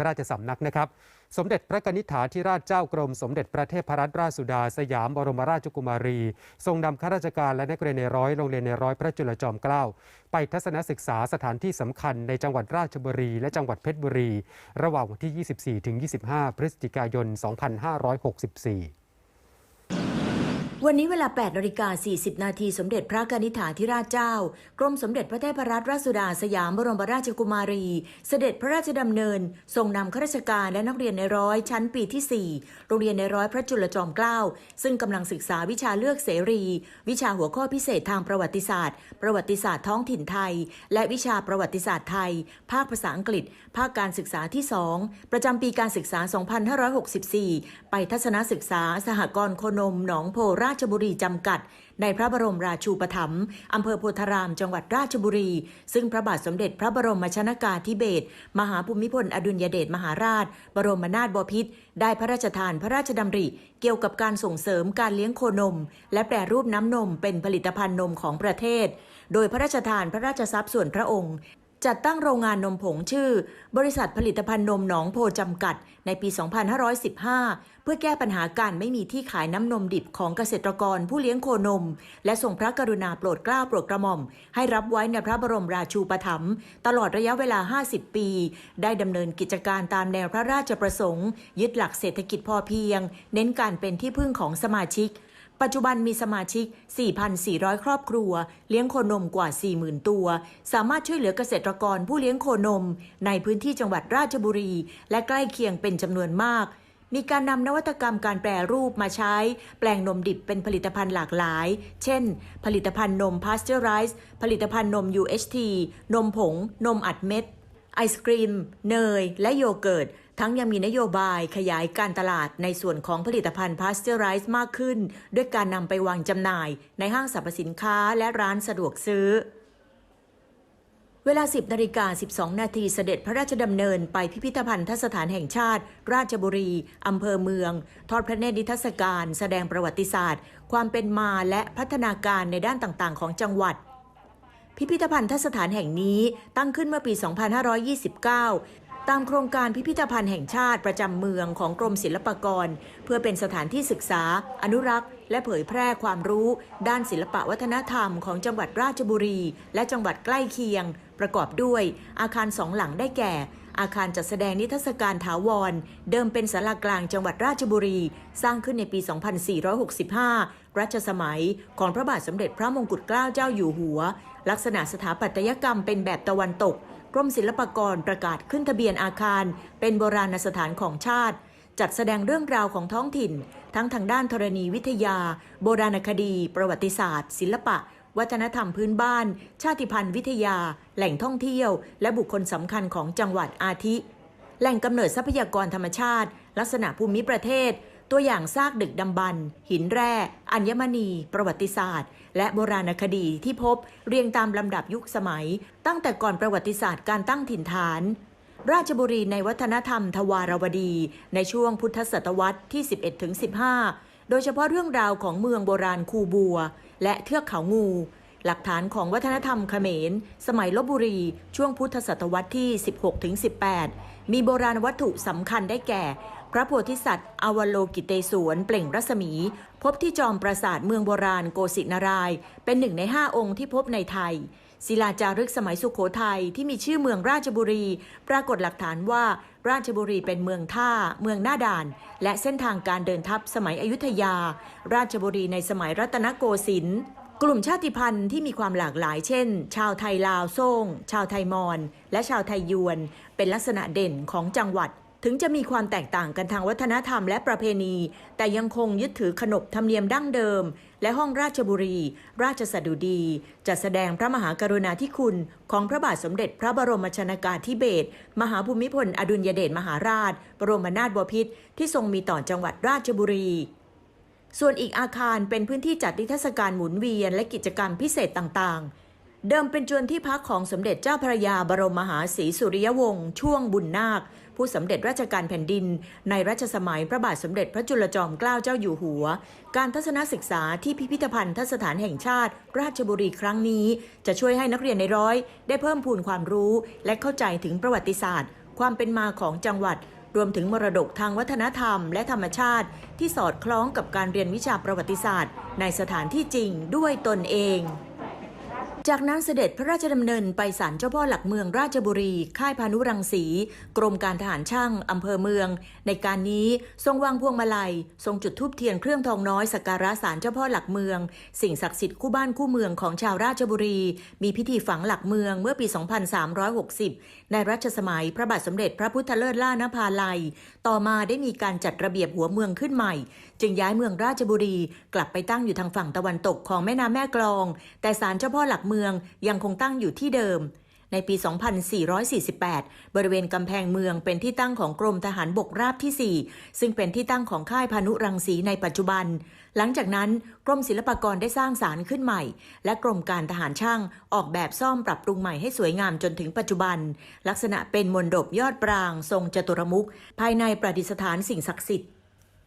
พระราชสำนักนะครับ สมเด็จพระกนิษฐาธิราชเจ้ากรม สมเด็จพระเทพรัตนราชสุดา สยามบรมราชกุมารี ทรงนำข้าราชการและนักเรียนในร้อยโรงเรียนในร้อยพระจุลจอมเกล้าไปทัศนศึกษาสถานที่สำคัญในจังหวัดราชบุรี และจังหวัดเพชรบุรี ระหว่างวันที่ 24ถึง25 พฤศจิกายน 2564 วันนี้เวลา8นาฬิกา40 นาทีสมเด็จพระกนิษฐาธิราชเจ้า กรมสมเด็จพระเทพรัตนราชสุดาสยามบรมราชกุมารี เสด็จพระราชดำเนิน ทรงนำข้าราชการและนักเรียนในร้อยชั้นปีที่ 4 โรงเรียนในร้อยพระจุลจอมเกล้า ซึ่งกำลังศึกษาวิชาเลือกเสรี วิชาหัวข้อพิเศษทางประวัติศาสตร์ ประวัติศาสตร์ท้องถิ่นไทย และวิชาประวัติศาสตร์ไทย ภาคภาษาอังกฤษ ภาคการศึกษาที่ 2 ประจำปีการศึกษา 2564 ไปทัศนศึกษา สหกรณ์โคนมหนองโพราราชบุรีจำกัด ในพระบรมราชูปถัมภ์อำเภอโพธาราม จังหวัดราชบุรี ซึ่งพระบาทสมเด็จพระบรมชนากาธิเบศรมหาภูมิพลอดุลยเดชมหาราช บรมนาถบพิตรได้พระราชทานพระราชดำริ เกี่ยวกับการส่งเสริมการเลี้ยงโคนม และแปรรูปน้ำนมเป็นผลิตภัณฑ์นมของประเทศ โดยพระราชทานพระราชทรัพย์ส่วนพระองค์จัดตั้งโรงงานนมผงชื่อ บริษัทผลิตภัณฑ์นมหนองโพจำกัด ในปี 2515 พื่อแก้ปัญหาการไม่มีที่ขายน้ำนมดิบของเกษตรกรผู้เลี้ยงโคนม และทรงพระกรุณาโปรดเกล้าโปรดกระหม่อม ให้รับไว้ในพระบรมราชูปถัมภ์ตลอดระยะเวลา 50 ปี ได้ดำเนินกิจการตามแนวพระราชประสงค์ ยึดหลักเศรษฐกิจพอเพียง เน้นการเป็นที่พึ่งของสมาชิกปัจจุบันมีสมาชิก 4,400 ครอบครัว เลี้ยงโคนมกว่า 40,000 ตัว สามารถช่วยเหลือเกษตรกรผู้เลี้ยงโคนม ในพื้นที่จังหวัดราชบุรี และใกล้เคียงเป็นจำนวนมาก มีการนำนวัตกรรมการแปรรูปมาใช้ แปลงนมดิบเป็นผลิตภัณฑ์หลากหลาย เช่น ผลิตภัณฑ์นมพาสเจอร์ไรส์ผลิตภัณฑ์นม UHT นมผง นมอัดเม็ด ไอศกรีม เนย และโยเกิร์ต ทั้งยังมีนโยบายขยายการตลาดในส่วนของผลิตภัณฑ์พาสเจอร์ไรส์มากขึ้น ด้วยการนำไปวางจำหน่าย ในห้างสรรพสินค้าและร้านสะดวกซื้อ เวลา 10นาฬิกา12 นาทีเสด็จพระราชดำเนินไปพิพิธภัณฑสถานแห่งชาติ ราชบุรี อำเภอเมือง ทอดพระเนตรนิทรรศการ แสดงประวัติศาสตร์ ความเป็นมาและพัฒนาการในด้านต่างๆ ของจังหวัด พิพิธภัณฑสถานแห่งนี้ตั้งขึ้นเมื่อปี 2529 ตามโครงการพิพิธภัณฑ์แห่งชาติประจำเมืองของกรมศิลปากร เพื่อเป็นสถานที่ศึกษา อนุรักษ์ และเผยแพร่ความรู้ ด้านศิลปวัฒนธรรมของจังหวัดราชบุรี และจังหวัดใกล้เคียง ประกอบด้วยอาคารสองหลังได้แก่ อาคารจัดแสดงนิทรรศการถาวร เดิมเป็นศาลากลางจังหวัดราชบุรี สร้างขึ้นในปี 2465 รัชสมัยของพระบาทสมเด็จพระมงกุฎเกล้าเจ้าอยู่หัว ลักษณะสถาปัตยกรรมเป็นแบบตะวันตก กรมศิลปากรประกาศขึ้นทะเบียนอาคาร เป็นโบราณสถานของชาติจัดแสดงเรื่องราวของท้องถิ่น ทั้งทางด้านธรณีวิทยา โบราณคดี ประวัติศาสตร์ ศิลปะ วัฒนธรรมพื้นบ้าน ชาติพันธุ์วิทยา แหล่งท่องเที่ยว และบุคคลสำคัญของจังหวัดอาทิ แหล่งกำเนิดทรัพยากรธรรมชาติ ลักษณะภูมิประเทศ ตัวอย่างซากดึกดำบรรหินแร่ อัญมณี ประวัติศาสตร์ และโบราณคดีที่พบเรียงตามลำดับยุคสมัย ตั้งแต่ก่อนประวัติศาสตร์การตั้งถิ่นฐานราชบุรีในวัฒนธรรมทวารวดี ในช่วงพุทธศตวรรษที่ 11ถึง15 โดยเฉพาะเรื่องราวของเมืองโบราณคูบัว และเทือกเขางู หลักฐานของวัฒนธรรมเขมร สมัยลบบุรี ช่วงพุทธศตวรรษที่ 16-18 มีโบราณวัตถุสำคัญได้แก่ พระโพธิสัตว์อวโลกิเตศวนเปล่งรัศมี พบที่จอมปราสาทเมืองโบราณโกสินาราย เป็นหนึ่งในห้าองค์ที่พบในไทย ศิลาจารึกสมัยสุขโขทัยที่มีชื่อเมืองราชบุรี ปรากฏหลักฐานว่าราชบุรีเป็นเมืองท่า เมืองหน้าด่าน และเส้นทางการเดินทัพสมัยอยุธยา ราชบุรีในสมัยรัตนโกสินทร์กลุ่มชาติพันธุ์ที่มีความหลากหลายเช่น ชาวไทยลาวโซ่ง ชาวไทยมอญและชาวไทยยวน เป็นลักษณะเด่นของจังหวัด ถึงจะมีความแตกต่างกันทางวัฒนธรรมและประเพณี แต่ยังคงยึดถือขนบธรรมเนียมดั้งเดิม และห้องราชบุรี ราชสดุดี จัดแสดงพระมหากรุณาธิคุณ ของพระบาทสมเด็จพระบรมชนากาธิเบศรมหาภูมิพล อดุลยเดชมหาราช บรมนาถบพิตรที่ทรงมีต่อจังหวัดราชบุรีส่วนอีกอาคารเป็นพื้นที่จัดนิทรรศการหมุนเวียนและกิจกรรมพิเศษต่างๆ เดิมเป็นจวนที่พักของสมเด็จเจ้าพระยาบรมมหาศรีสุริยวงศ์ช่วงบุญนาค ผู้สำเร็จราชการแผ่นดิน ในรัชสมัยพระบาทสมเด็จพระจุลจอมเกล้าเจ้าอยู่หัว การทัศนศึกษาที่พิพิธภัณฑสถานแห่งชาติ ราชบุรีครั้งนี้ จะช่วยให้นักเรียนในร้อย ได้เพิ่มพูนความรู้และเข้าใจถึงประวัติศาสตร์ ความเป็นมาของจังหวัดรวมถึงมรดกทางวัฒนธรรมและธรรมชาติ ที่สอดคล้องกับการเรียนวิชาประวัติศาสตร์ ในสถานที่จริงด้วยตนเอง จากนั้นเสด็จพระราชดำเนินไปศาลเจ้าพ่อหลักเมืองราชบุรี ค่ายพานุรังสี กรมการทหารช่างอำเภอเมือง ในการนี้ทรงวางพวงมาลัย ทรงจุดธูปเทียนเครื่องทองน้อยสักการะศาลเจ้าพ่อหลักเมือง สิ่งศักดิ์สิทธิ์คู่บ้านคู่เมืองของชาวราชบุรี มีพิธีฝังหลักเมืองเมื่อปี 2360 ในรัชสมัยพระบาทสมเด็จพระพุทธเลิศล่านภาลัย ต่อมาได้มีการจัดระเบียบหัวเมืองขึ้นใหม่ จึงย้ายเมืองราชบุรี กลับไปตั้งอยู่ทางฝั่งตะวันตกของแม่น้ำแม่กลอง แต่ศาลเจ้าพ่อหลักเมืองยังคงตั้งอยู่ที่เดิมในปี 2448 บริเวณกำแพงเมืองเป็นที่ตั้งของกรมทหารบกราบที่ 4 ซึ่งเป็นที่ตั้งของค่ายพานุรังสีในปัจจุบัน หลังจากนั้นกรมศิลปากรได้สร้างศาลขึ้นใหม่ และกรมการทหารช่างออกแบบซ่อมปรับปรุงใหม่ให้สวยงามจนถึงปัจจุบัน ลักษณะเป็นมนดบยอดปราง ทรงจตุรมุขภายในประดิษฐานสิ่งศักดิ์สิทธิ์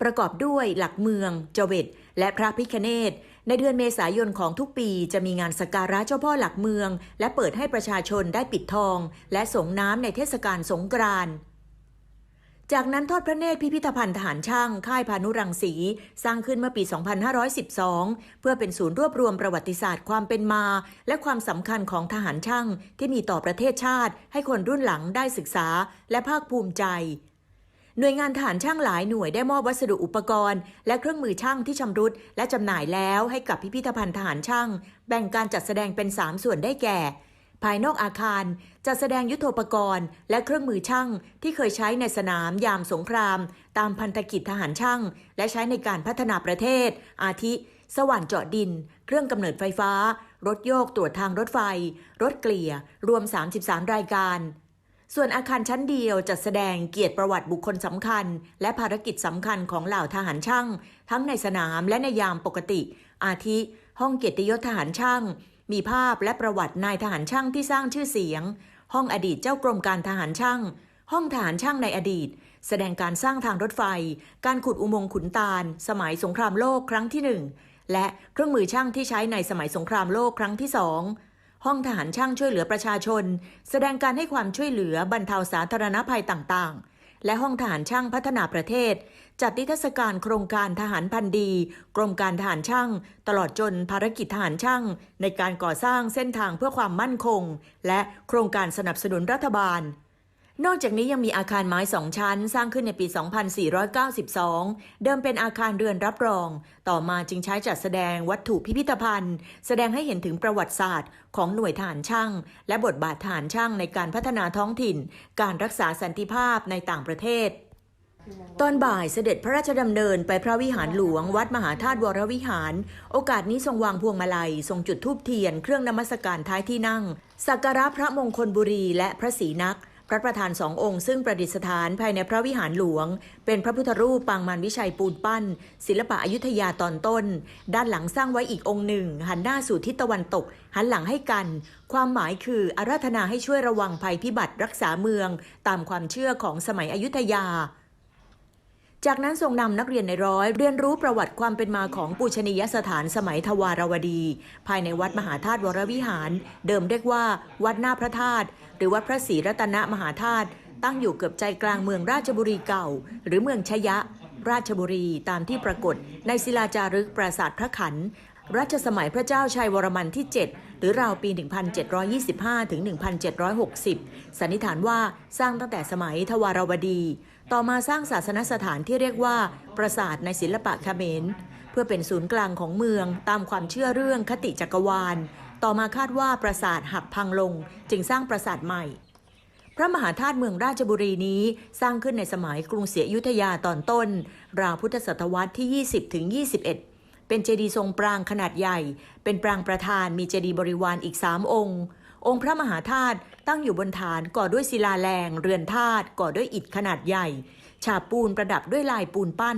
ประกอบด้วยหลักเมือง เจเวตและพระพิคเนตในเดือนเมษายนของทุกปีจะมีงานสักการะเจ้าพ่อหลักเมือง และเปิดให้ประชาชนได้ปิดทอง และสงน้ำในเทศกาลสงกรานต์ จากนั้นทอดพระเนตรพิพิธภัณฑ์ทหารช่าง ค่ายพานุรังสี สร้างขึ้นเมื่อปี 2512 เพื่อเป็นศูนย์รวบรวมประวัติศาสตร์ความเป็นมา และความสำคัญของทหารช่างที่มีต่อประเทศชาติ ให้คนรุ่นหลังได้ศึกษาและภาคภูมิใจหน่วยงานทหารช่างหลายหน่วยได้มอบวัสดุอุปกรณ์ และเครื่องมือช่างที่ชำรุด และจำหน่ายแล้วให้กับพิพิธภัณฑ์ทหารช่าง แบ่งการจัดแสดงเป็น 3 ส่วนได้แก่ ภายนอกอาคารจัดแสดงยุทโธปกรณ์ และเครื่องมือช่างที่เคยใช้ในสนามยามสงคราม ตามพันธกิจทหารช่าง และใช้ในการพัฒนาประเทศ อาทิ สว่านเจาะดิน เครื่องกำเนิดไฟฟ้า รถโยกตรวจทางรถไฟ รถเกลี่ย รวม 33 รายการส่วนอาคารชั้นเดียวจัดแสดงเกียรติประวัติบุคคลสำคัญ และภารกิจสำคัญของเหล่าทหารช่าง ทั้งในสนามและในยามปกติ อาทิ ห้องเกียรติยศทหารช่าง มีภาพและประวัตินายทหารช่างที่สร้างชื่อเสียง ห้องอดีตเจ้ากรมการทหารช่าง ห้องทหารช่างในอดีต แสดงการสร้างทางรถไฟ การขุดอุโมงค์ขุนตาล สมัยสงครามโลกครั้งที่หนึ่งและเครื่องมือช่างที่ใช้ในสมัยสงครามโลกครั้งที่สองห้องทหารช่างช่วยเหลือประชาชน แสดงการให้ความช่วยเหลือบรรเทาสาธารณภัยต่างๆ และห้องทหารช่างพัฒนาประเทศ จัดนิทรรศการโครงการทหารพันดี กรมการทหารช่าง ตลอดจนภารกิจทหารช่าง ในการก่อสร้างเส้นทางเพื่อความมั่นคง และโครงการสนับสนุนรัฐบาล นอกจากนี้ยังมีอาคารไม้สองชั้น สร้างขึ้นในปี 2492 เดิมเป็นอาคารเรือนรับรอง ต่อมาจึงใช้จัดแสดงวัตถุพิพิธภัณฑ์ แสดงให้เห็นถึงประวัติศาสตร์ของหน่วยทหารช่าง และบทบาททหารช่างในการพัฒนาท้องถิ่น การรักษาสันติภาพในต่างประเทศตอนบ่ายเสด็จพระราชดำเนินไปพระวิหารหลวง วัดมหาธาตุวรวิหาร โอกาสนี้ทรงวางพวงมาลัย ทรงจุดธูปเทียน เครื่องนมัสการท้ายที่นั่ง สักการะพระมงคลบุรีและพระศรีนัก พระประธานสององค์ซึ่งประดิษฐานภายในพระวิหารหลวง เป็นพระพุทธรูปปางมารวิชัยปูนปั้น ศิลปะอยุธยาตอนต้น ด้านหลังสร้างไว้อีกองค์หนึ่ง หันหน้าสู่ทิศตะวันตก หันหลังให้กัน ความหมายคืออาราธนาให้ช่วยระวังภัยพิบัติรักษาเมือง ตามความเชื่อของสมัยอยุธยา จากนั้นทรงนำนักเรียนในร้อย เรียนรู้ประวัติความเป็นมาของปูชนียสถานสมัยทวารวดี ภายในวัดมหาธาตุวรวิหาร เดิมเรียกว่า วัดหน้าพระธาตุหรือวัดพระศรีรัตนมหาธาตุตั้งอยู่เกือบใจกลางเมืองราชบุรีเก่า หรือเมืองชยะ ราชบุรีตามที่ปรากฏ ในศิลาจารึกปราสาทพระขัน รัชสมัยพระเจ้าชัยวรมันที่ 7 รือราวปี 1725 ถึง 1760 สันนิษฐานว่าสร้างตั้งแต่สมัยทวารวดี ต่อมาสร้างศาสนสถานที่เรียกว่า ปราสาทในศิลปะเขมร เพื่อเป็นศูนย์กลางของเมืองตามความเชื่อเรื่องคติจักรวาล ต่อมาคาดว่าปราสาทหักพังลง จึงสร้างปราสาทใหม่ พระมหาธาตุเมืองราชบุรีนี้สร้างขึ้นในสมัยกรุงศรีอยุธยาตอนต้น ราวพุทธศตวรรษที่ 20ถึง21 เป็นเจดีย์ทรงปรางขนาดใหญ่ เป็นปรางประธานมีเจดีย์บริวารอีกสามองค์ องค์พระมหาธาตุตั้งอยู่บนฐานก่อด้วยศิลาแรง เรือนธาตุก่อด้วยอิฐขนาดใหญ่ ฉาบปูนประดับด้วยลายปูนปั้น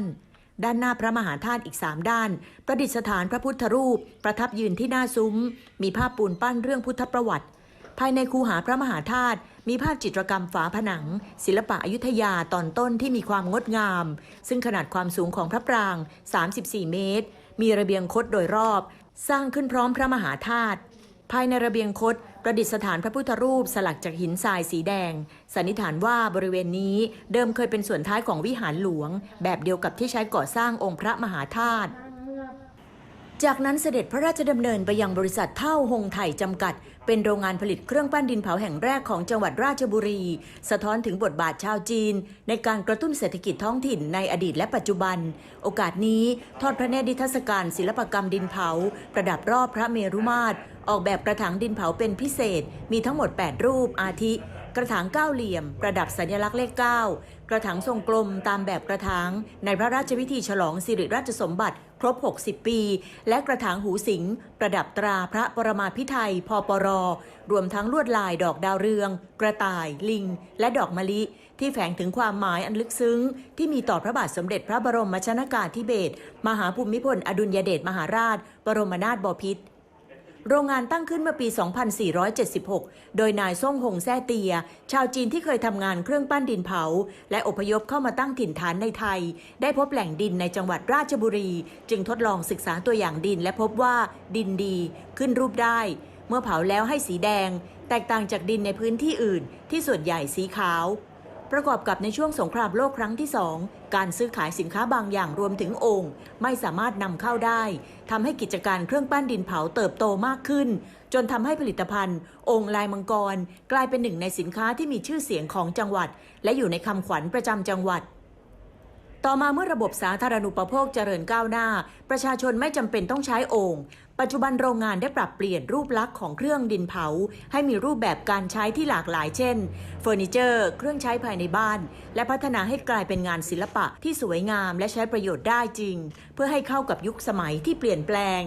ด้านหน้าพระมหาธาตุอีกสามด้าน ประดิษฐานพระพุทธรูป ประทับยืนที่หน้าซุ้ม มีภาพปูนปั้นเรื่องพุทธประวัติ ภายในคูหาพระมหาธาตุมีภาพจิตรกรรมฝาผนัง ศิลปะอยุธยาตอนต้นที่มีความงดงาม ซึ่งขนาดความสูงของพระปราง 34 เมตร มีระเบียงคดโดยรอบ สร้างขึ้นพร้อมพระมหาธาตุภายในระเบียงคดประดิษฐานพระพุทธรูปสลักจากหินทรายสีแดง สันนิษฐานว่าบริเวณนี้เดิมเคยเป็นส่วนท้ายของวิหารหลวง แบบเดียวกับที่ใช้ก่อสร้างองค์พระมหาธาตุ จากนั้นเสด็จพระราชดำเนินไปยังบริษัทเท่าหงไถ่จำกัด เป็นโรงงานผลิตเครื่องปั้นดินเผาแห่งแรกของจังหวัดราชบุรี สะท้อนถึงบทบาทชาวจีน ในการกระตุ้นเศรษฐกิจท้องถิ่นในอดีตและปัจจุบัน โอกาสนี้ทอดพระเนตรนิทรรศการศิลปกรรมดินเผา ประดับรอบพระเมรุมาตร ออกแบบกระถางดินเผาเป็นพิเศษ มีทั้งหมด 8 รูปอาทิ กระถางเก้าเหลี่ยม ประดับสัญลักษณ์เลข 9 กระถางทรงกลมตามแบบกระถางในพระราชพิธีฉลองสิริราชสมบัติครบ 60 ปี และกระถางหูสิง ประดับตราพระปรมาภิไธยพปร รวมทั้งลวดลายดอกดาวเรือง กระต่าย ลิง และดอกมะลิ ที่แฝงถึงความหมายอันลึกซึ้ง ที่มีต่อพระบาทสมเด็จพระบรมชนากาธิเบศรมหาภูมิพลอดุลยเดชมหาราช บรมนาถบพิตร โรงงานตั้งขึ้นเมื่อปี 2476 โดยนายซ่งหงแซ่เตีย ชาวจีนที่เคยทำงานเครื่องปั้นดินเผา และอพยพเข้ามาตั้งถิ่นฐานในไทย ได้พบแหล่งดินในจังหวัดราชบุรี จึงทดลองศึกษาตัวอย่างดินและพบว่าดินดีขึ้นรูปได้ เมื่อเผาแล้วให้สีแดง แตกต่างจากดินในพื้นที่อื่น ที่ส่วนใหญ่สีขาว ประกอบกับในช่วงสงครามโลกครั้งที่สองการซื้อขายสินค้าบางอย่างรวมถึงโอ่งไม่สามารถนำเข้าได้ทำให้กิจการเครื่องปั้นดินเผาเติบโตมากขึ้น จนทำให้ผลิตภัณฑ์โอ่งลายมังกร กลายเป็นหนึ่งในสินค้าที่มีชื่อเสียงของจังหวัด และอยู่ในคำขวัญประจำจังหวัดต่อมาเมื่อระบบสาธารณูปโภคเจริญก้าวหน้า ประชาชนไม่จำเป็นต้องใช้โอ่ง ปัจจุบันโรงงานได้ปรับเปลี่ยนรูปลักษณ์ของเครื่องดินเผา ให้มีรูปแบบการใช้ที่หลากหลายเช่นเฟอร์นิเจอร์ เครื่องใช้ภายในบ้าน และพัฒนาให้กลายเป็นงานศิลปะที่สวยงาม และใช้ประโยชน์ได้จริง เพื่อให้เข้ากับยุคสมัยที่เปลี่ยนแปลง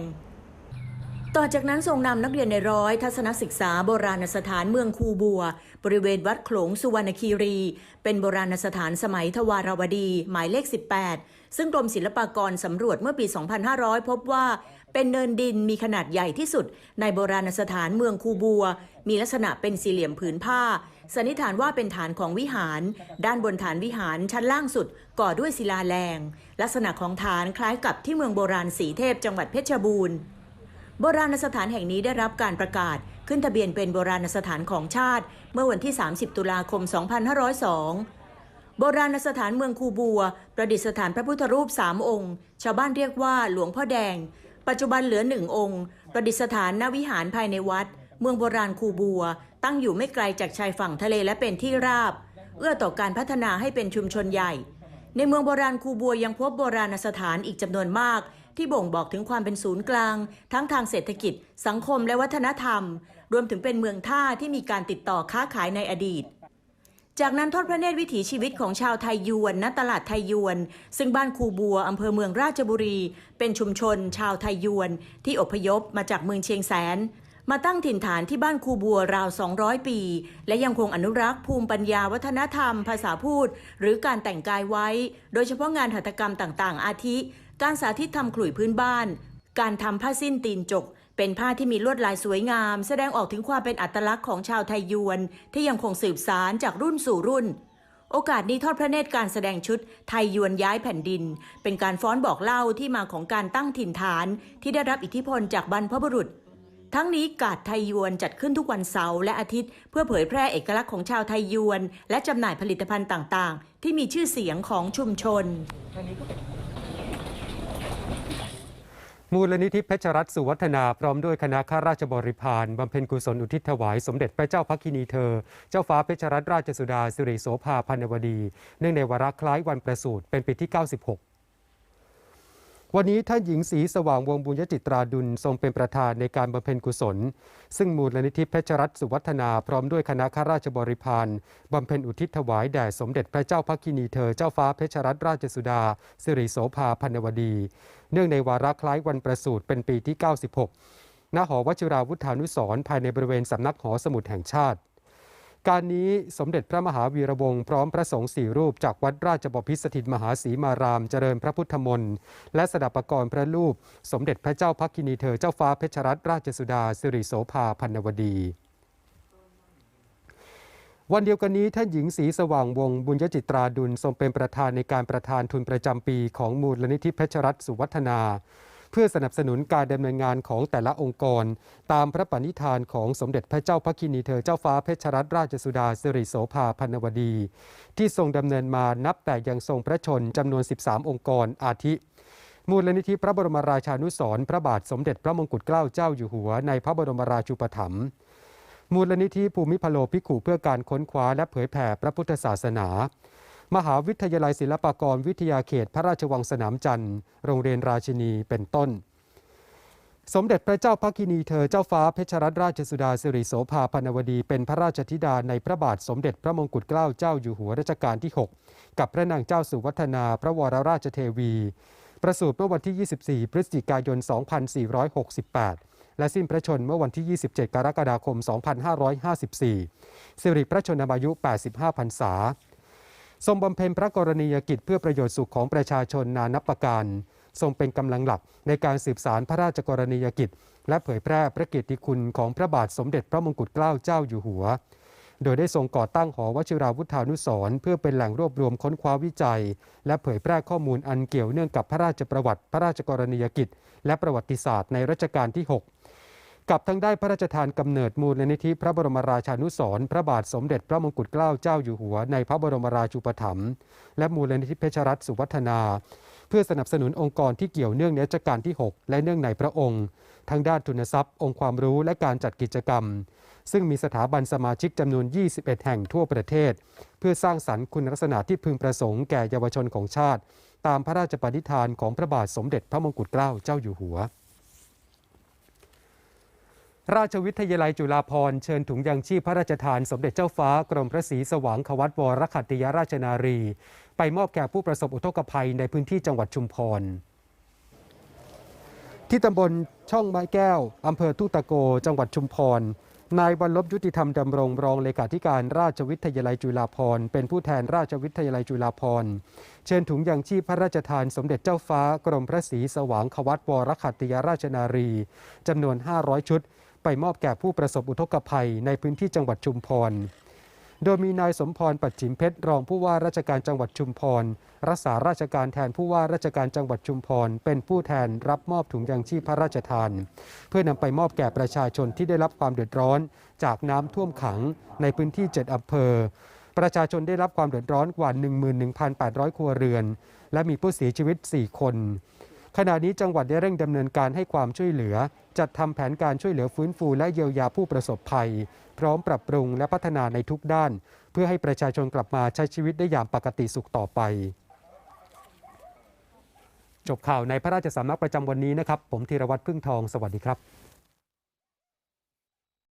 ต่อจากนั้นทรงนำนักเรียนในร้อย ทัศนศึกษาโบราณสถานเมืองคูบัว บริเวณวัดโขลงสุวรรณคีรี เป็นโบราณสถานสมัยทวารวดี หมายเลข 18 ซึ่งกรมศิลปากรสำรวจเมื่อปี 2500 พบว่า เป็นเนินดินมีขนาดใหญ่ที่สุด ในโบราณสถานเมืองคูบัว มีลักษณะเป็นสี่เหลี่ยมผืนผ้า สันนิษฐานว่าเป็นฐานของวิหาร ด้านบนฐานวิหารชั้นล่างสุดก่อด้วยศิลาแรง ลักษณะของฐานคล้ายกับที่เมืองโบราณสีเทพจังหวัดเพชรบูรณ์โบราณสถานแห่งนี้ได้รับการประกาศ ขึ้นทะเบียนเป็นโบราณสถานของชาติ เมื่อวันที่ 30 ตุลาคม 2502 โบราณสถานเมืองคูบัว ประดิษฐานพระพุทธรูปสามองค์ ชาวบ้านเรียกว่าหลวงพ่อแดง ปัจจุบันเหลือหนึ่งองค์ ประดิษฐานณวิหารภายในวัด เมืองโบราณคูบัว ตั้งอยู่ไม่ไกลจากชายฝั่งทะเลและเป็นที่ราบ เอื้อต่อการพัฒนาให้เป็นชุมชนใหญ่ ในเมืองโบราณคูบัวยังพบโบราณสถานอีกจำนวนมาก ที่บ่งบอกถึงความเป็นศูนย์กลาง ทั้งทางเศรษฐกิจ สังคมและวัฒนธรรม รวมถึงเป็นเมืองท่าที่มีการติดต่อค้าขายในอดีต จากนั้นทอดพระเนตรวิถีชีวิตของชาวไทยยวนณตลาดไทยยวน ซึ่งบ้านคูบัวอำเภอเมืองราชบุรี เป็นชุมชน ชาวไทยยวน ที่อพยพมาจากเมืองเชียงแสน มาตั้งถิ่นฐานที่บ้านคูบัวราว 200 ปี และยังคงอนุรักษ์ภูมิปัญญาวัฒนธรรม ภาษาพูด หรือการแต่งกายไว้ โดยเฉพาะงานหัตถกรรมต่างๆ อาทิ การสาธิตทำขลุ่ยพื้นบ้าน การทำผ้าสิ้นตีนจก เป็นผ้าที่มีลวดลายสวยงาม แสดงออกถึงความเป็นอัตลักษณ์ของชาวไทยยวน ที่ยังคงสืบสารจากรุ่นสู่รุ่น โอกาสนี้ทอดพระเนตรการแสดงชุดไทยยวนย้ายแผ่นดิน เป็นการฟ้อนบอกเล่าที่มาของการตั้งถิ่นฐานที่ได้รับอิทธิพลจากบรรพบุรุษ ทั้งนี้กาดไทยยวนจัดขึ้นทุกวันเสาร์และอาทิตย์ เพื่อเผยแพร่เอกลักษณ์ของชาวไทยยวน และจำหน่ายผลิตภัณฑ์ต่างๆ ที่มีชื่อเสียงของชุมชน มูลนิธิเพชรรัตน์สุวัฒนาพร้อมด้วยคณะข้าราชบริพารบำเพ็ญกุศลอุทิศถวาย สมเด็จพระเจ้าพักคินีเธอ เจ้าฟ้าเพชรรัตนราชสุดาสิริโสภาพันวดี เนื่องในวาระคล้ายวันประสูติเป็นปีที่ 96 วันนี้ท่านหญิงศรีสว่างวงบุญยจิตราดุลทรงเป็นประธานในการบำเพ็ญกุศล ซึ่งมูลนิธิเพชรรัตน์สุวัฒนาพร้อมด้วยคณะข้าราชบริพารบำเพ็ญอุทิศถวายแด่สมเด็จพระเจ้าพักินีเธอเจ้าฟ้าเพชรรัตนราชสุดา สิริโสภาพันวดี เนื่องในวาระคล้ายวันประสูติเป็นปีที่ 96 ณหอวชิราวุธานุสรภายในบริเวณสำนักหอสมุดแห่งชาติ การนี้สมเด็จพระมหาวีระวงศ์พร้อมพระสงฆ์สี่รูปจากวัดราชบพิสถิตมหาศรีมารามเจริญพระพุทธมนต์และสดับประกรณ์พระรูป สมเด็จพระเจ้าพักคินีเธอเจ้าฟ้าเพชรรัตนราชสุดาสิริโสภาพันวดีวันเดียวกันนี้ท่านหญิงศรีสว่างวงบุญยจิตราดุลทรงเป็นประธานในการประธานทุนประจำปีของมูลนิธิเพชรรัตน์สุวัฒนา เพื่อสนับสนุนการดำเนินงานของแต่ละองค์กร ตามพระปณิธานของสมเด็จพระเจ้าพระคินีเธอเจ้าฟ้าเพชรรัตนราชสุดาสิริโสภาพันวดี ที่ทรงดำเนินมานับแต่ยังทรงพระชนจำนวน 13 องค์กรอาทิ มูลนิธิพระบรมราชานุสรพระบาทสมเด็จพระมงกุฎเกล้าเจ้าอยู่หัวในพระบรมราชูปถัมภ์มูลนิธิภูมิพโลภิกขุเพื่อการค้นคว้าและเผยแผ่พระพุทธศาสนา มหาวิทยาลัยศิลปากรวิทยาเขตพระราชวังสนามจันทร์ โรงเรียนราชินีเป็นต้น สมเด็จพระเจ้าพักินีเธอเจ้าฟ้าเพชรรัตนราชสุดาสิริโสภาพนวดีเป็นพระราชธิดาในพระบาทสมเด็จพระมงกุฎเกล้าเจ้าอยู่หัวรัชกาลที่ 6 กับพระนางเจ้าสุวัฒนาพระวรราชเทวี ประสูติเมื่อวันที่ 24 พฤศจิกายน 2468และสิ้นพระชนเมื่อวันที่ 27 กรกฎาคม 2554 สิริพระชนมายุ 85 พรรษา ทรงบำเพ็ญพระกรณียกิจเพื่อประโยชน์สุขของประชาชนนานับประการ ทรงเป็นกำลังหลักในการสืบสารพระราชกรณียกิจ และเผยแพร่พระเกียรติคุณของพระบาทสมเด็จพระมงกุฎเกล้าเจ้าอยู่หัว โดยได้ทรงก่อตั้งหอวชิราวุธานุสร์เพื่อเป็นแหล่งรวบรวมค้นคว้าวิจัย และเผยแพร่ข้อมูลอันเกี่ยวเนื่องกับพระราชประวัติ พระราชกรณียกิจ และประวัติศาสตร์ในรัชกาลที่ 6 กับทั้งได้พระราชทานกำเนิดมูลนิธิพระบรมราชานุสรพระบาทสมเด็จพระมงกุฎเกล้าเจ้าอยู่หัว ในพระบรมราชูปถัมภ์และมูลนิธิเพชรรัตน์สุวัฒนา เพื่อสนับสนุนองค์กรที่เกี่ยวเนื่องในรัชกาลที่ 6 และเนื่องในพระองค์ ทั้งด้านทุนทรัพย์ องค์ความรู้และการจัดกิจกรรม ซึ่งมีสถาบันสมาชิกจำนวน 21 แห่งทั่วประเทศ เพื่อสร้างสรรค์คุณลักษณะที่พึงประสงค์แก่เยาวชนของชาติ ตามพระราชปณิธานของพระบาทสมเด็จพระมงกุฎเกล้าเจ้าอยู่หัว ราชวิทยาลัยจุฬาภรณ์เชิญถุงยางชีพพระราชทานสมเด็จเจ้าฟ้ากรมพระศรีสว่างควัตวรขัตติยราชนารี ไปมอบแก่ผู้ประสบอุทกภัยในพื้นที่จังหวัดชุมพร ที่ตำบลช่องไม้แก้วอำเภอทุ่งตะโก จังหวัดชุมพรนายวันลบยุติธรรมดำรงรองเลขาธิการราชวิทยาลัยจุฬาภรณ์เป็นผู้แทนราชวิทยาลัยจุฬาภรณ์เชิญถุงยางชีพพระราชทานสมเด็จเจ้าฟ้ากรมพระศรีสว่างควัตวรขัตติยราชนารีจำนวน 500 ชุด ไปมอบแก่ผู้ประสบอุทกภัยในพื้นที่จังหวัดชุมพร โดยมีนายสมพรปัจฉิมเพชรรองผู้ว่าราชการจังหวัดชุมพร รักษาราชการแทนผู้ว่าราชการจังหวัดชุมพร เป็นผู้แทนรับมอบถุงยางชีพพระราชทาน เพื่อนำไปมอบแก่ประชาชนที่ได้รับความเดือดร้อน จากน้ำท่วมขังในพื้นที่7อำเภอประชาชนได้รับความเดือดร้อนกว่า 11,800 ครัวเรือน และมีผู้เสียชีวิต 4 คน ขณะนี้จังหวัดได้เร่งดำเนินการให้ความช่วยเหลือ จัดทำแผนการช่วยเหลือฟื้นฟูและเยียวยาผู้ประสบภัย พร้อมปรับปรุงและพัฒนาในทุกด้าน เพื่อให้ประชาชนกลับมาใช้ชีวิตได้อย่างปกติสุขต่อไป จบข่าวในพระราชสำนักประจำวันนี้นะครับ ผมธีรวัตรพึ่งทอง สวัสดีครับ